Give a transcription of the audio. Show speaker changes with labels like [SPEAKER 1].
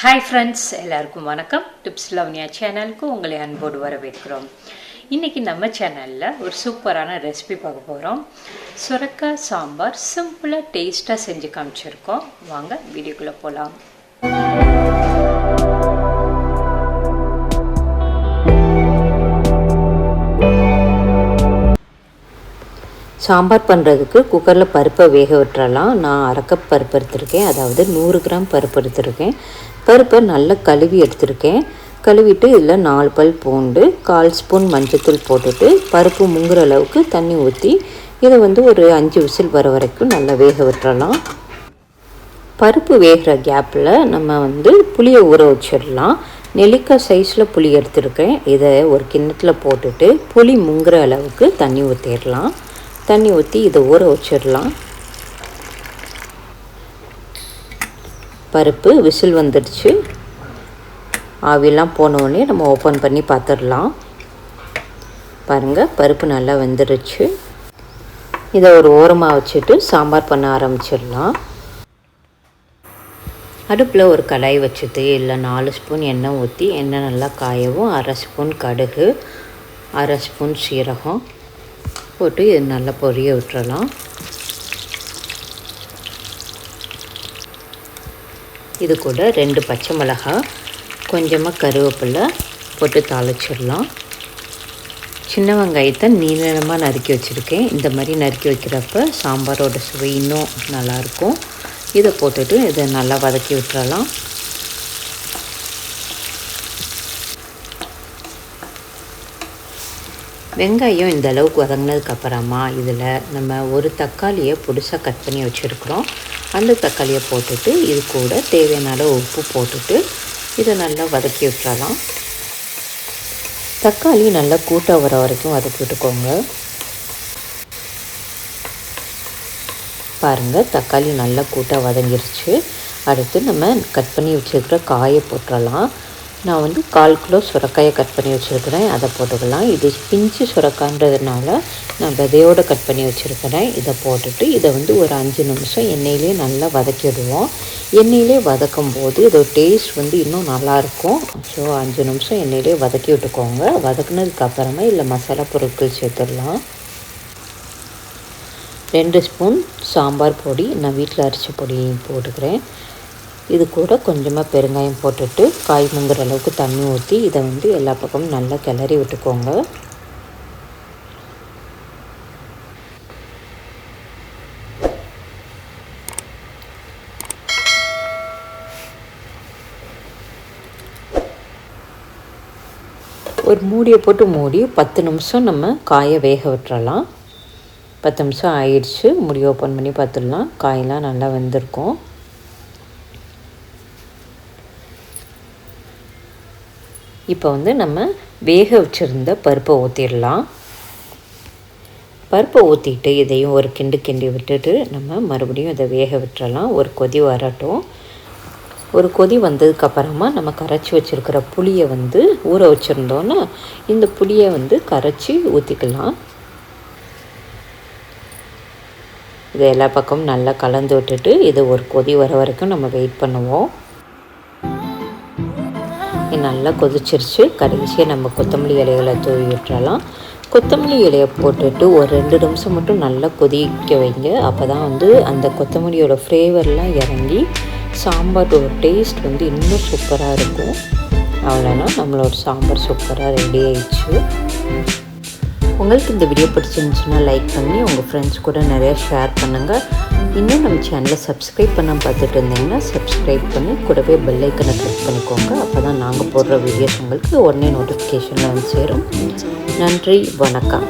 [SPEAKER 1] Hi friends எல்லாருக்கும் வணக்கம். Tips லவ்னியா சேனலுக்கு உங்களை அன்போடு வரவேற்கிறோம். இன்றைக்கி நம்ம சேனலில் ஒரு சூப்பரான ரெசிபி பார்க்க போகிறோம் சுரக்காய் சாம்பார் சிம்பிளாக டேஸ்ட்டாக செஞ்சு காமிச்சிருக்கோம். வாங்க வீடியோக்குள்ளே போகலாம்
[SPEAKER 2] சாம்பார் பண்ணுறதுக்கு குக்கரில் பருப்பை வேக விட்டுறலாம். நான் அரைக்கப் பருப்பு எடுத்திருக்கேன். அதாவது நூறு கிராம் பருப்பு எடுத்திருக்கேன். பருப்பை நல்லா கழுவி எடுத்திருக்கேன். கழுவிட்டு இதில் நாலு பல் பூண்டு கால் ஸ்பூன் மஞ்சத்தூள் போட்டுட்டு பருப்பு முங்குற அளவுக்கு தண்ணி ஊற்றி இதை வந்து ஒரு அஞ்சு விசில் வர வரைக்கும் நல்லா வேக விட்டுறலாம். பருப்பு வேகிற கேப்பில் நம்ம வந்து புளியை ஊற வச்சிடலாம். நெல்லிக்காய் சைஸில் புளி எடுத்துருக்கேன். இதை ஒரு கிண்ணத்தில் போட்டுட்டு புளி முங்குற அளவுக்கு தண்ணி ஊற்றிடலாம் தண்ணி ஊற்றி இதை ஊற வச்சிடலாம். பருப்பு விசில் வந்துடுச்சு. ஆவிலாம் போனோடனே நம்ம ஓப்பன் பண்ணி பார்த்துடலாம். பாருங்கள் பருப்பு நல்லா வெந்துடுச்சு. இதை ஒரு ஓரமாக வச்சுட்டு சாம்பார் பண்ண ஆரம்பிச்சிடலாம். அடுப்பில் ஒரு கடாய் வச்சுட்டு இல்லை நாலு ஸ்பூன் எண்ணெய் ஊற்றி எண்ணெய் நல்லா காயவும் அரை ஸ்பூன் கடுகு அரை ஸ்பூன் சீரகம் போட்டு இது நல்லா பொரிய விட்டுறலாம். இது கூட ரெண்டு பச்சை மிளகாய் கொஞ்சமாக கருவேப்பிலை போட்டு தாளிச்சிடலாம். சின்ன வெங்காயத்தை நீளமாக நறுக்கி வச்சுருக்கேன். இந்த மாதிரி நறுக்கி வைக்கிறப்ப சாம்பாரோட சுவை இன்னும் நல்லாயிருக்கும். இதை போட்டுட்டு இதை நல்லா வதக்கி விட்டுறலாம். வெங்காயம் இந்த அளவுக்கு வதங்கினதுக்கப்புறமா இதில் நம்ம ஒரு தக்காளியை புதுசாக கட் பண்ணி வச்சுருக்குறோம். அந்த தக்காளியை போட்டுட்டு இது கூட தேவையான அளவு உப்பு போட்டுட்டு இதை நல்லா வதக்கி விட்டுறலாம். தக்காளி நல்லா கூட்ட வர வரைக்கும் வதக்கி விட்டுக்கோங்க. பாருங்கள் தக்காளி நல்லா கூட்டாக வதங்கிருச்சு. அடுத்து நம்ம கட் பண்ணி வச்சுருக்கிற காயை போட்டுடலாம் நான் வந்து கால் கிலோ சுரக்காயை கட் பண்ணி வச்சுருக்கிறேன். அதை போட்டுக்கலாம். இது பிஞ்சு சுரக்கான்றதுனால நான் விதையோடு கட் பண்ணி வச்சுருக்கிறேன். இதை போட்டுட்டு இதை வந்து ஒரு அஞ்சு நிமிஷம் எண்ணெயிலே நல்லா வதக்கிடுவோம். எண்ணெயிலே வதக்கும் போது இதோட டேஸ்ட் வந்து இன்னும் நல்லாயிருக்கும். ஸோ அஞ்சு நிமிஷம் எண்ணெயிலே வதக்கி விட்டுக்கோங்க. வதக்குனதுக்கப்புறமா இல்லை மசாலா பொருட்கள் சேர்த்துடலாம். ரெண்டு ஸ்பூன் சாம்பார் பொடி. நான் வீட்டில் அரைச்ச பொடி போட்டுக்கிறேன். இது கூட கொஞ்சமாக பெருங்காயம் போட்டுட்டு காய் முங்குற அளவுக்கு தண்ணி ஊற்றி இதை வந்து எல்லா பக்கமும் நல்லா கிளறி விட்டுக்கோங்க. ஒரு மூடியை போட்டு மூடி பத்து நிமிஷம் நம்ம காயை வேக விட்டுறலாம். பத்து நிமிஷம் ஆயிடுச்சு. முடி ஓப்பன் பண்ணி பார்த்துடலாம். காயெல்லாம் நல்லா வெந்திருக்கும். இப்போ வந்து நம்ம வேக வச்சுருந்த பருப்பை ஊற்றிடலாம் பருப்பை ஊற்றிட்டு இதையும் ஒரு கிண்டு கிண்டி விட்டுட்டு நம்ம மறுபடியும் இதை வேக விட்டுறலாம். ஒரு கொதி வரட்டும். ஒரு கொதி வந்ததுக்கப்புறமா நம்ம கரைச்சி வச்சுருக்கிற புளியை வந்து ஊற வச்சுருந்தோன்னா இந்த புளியை வந்து கரைச்சி ஊற்றிக்கலாம் இதை எல்லா பக்கமும் நல்லா கலந்து விட்டுட்டு இது ஒரு கொதி வர வரைக்கும் நம்ம வெயிட் பண்ணுவோம். நல்லா கொதிச்சிருச்சு. கடைசியாக நம்ம கொத்தமல்லி இலைகளை தூவி விட்டுறலாம். கொத்தமல்லி இலையை போட்டுட்டு ஒரு ரெண்டு நிமிஷம் மட்டும் நல்லா கொதிக்க வைங்க. அப்போ தான் வந்து அந்த கொத்தமல்லியோட ஃப்ளேவர்லாம் இறங்கி சாம்பாரோட டேஸ்ட் வந்து இன்னும் சூப்பராக இருக்கும். அவ்வளோனா நம்மளோட சாம்பார் சூப்பராக ரெடி ஆயிடுச்சு. உங்களுக்கு இந்த வீடியோ பிடிச்சிருந்துச்சுன்னா லைக் பண்ணி உங்கள் ஃப்ரெண்ட்ஸ் கூட நிறையா ஷேர் பண்ணுங்கள் இன்னும் நம்ம சேனலை சப்ஸ்கிரைப் பண்ண பார்த்துட்டு இருந்தீங்கன்னா சப்ஸ்கிரைப் பண்ணி கூடவே பெல்லைக்கனை கிளிக் பண்ணிக்கோங்க. அப்போ தான் நாங்கள் போடுற வீடியோஸ் உங்களுக்கு உடனே நோட்டிஃபிகேஷனில் வந்து சேரும். நன்றி வணக்கம்.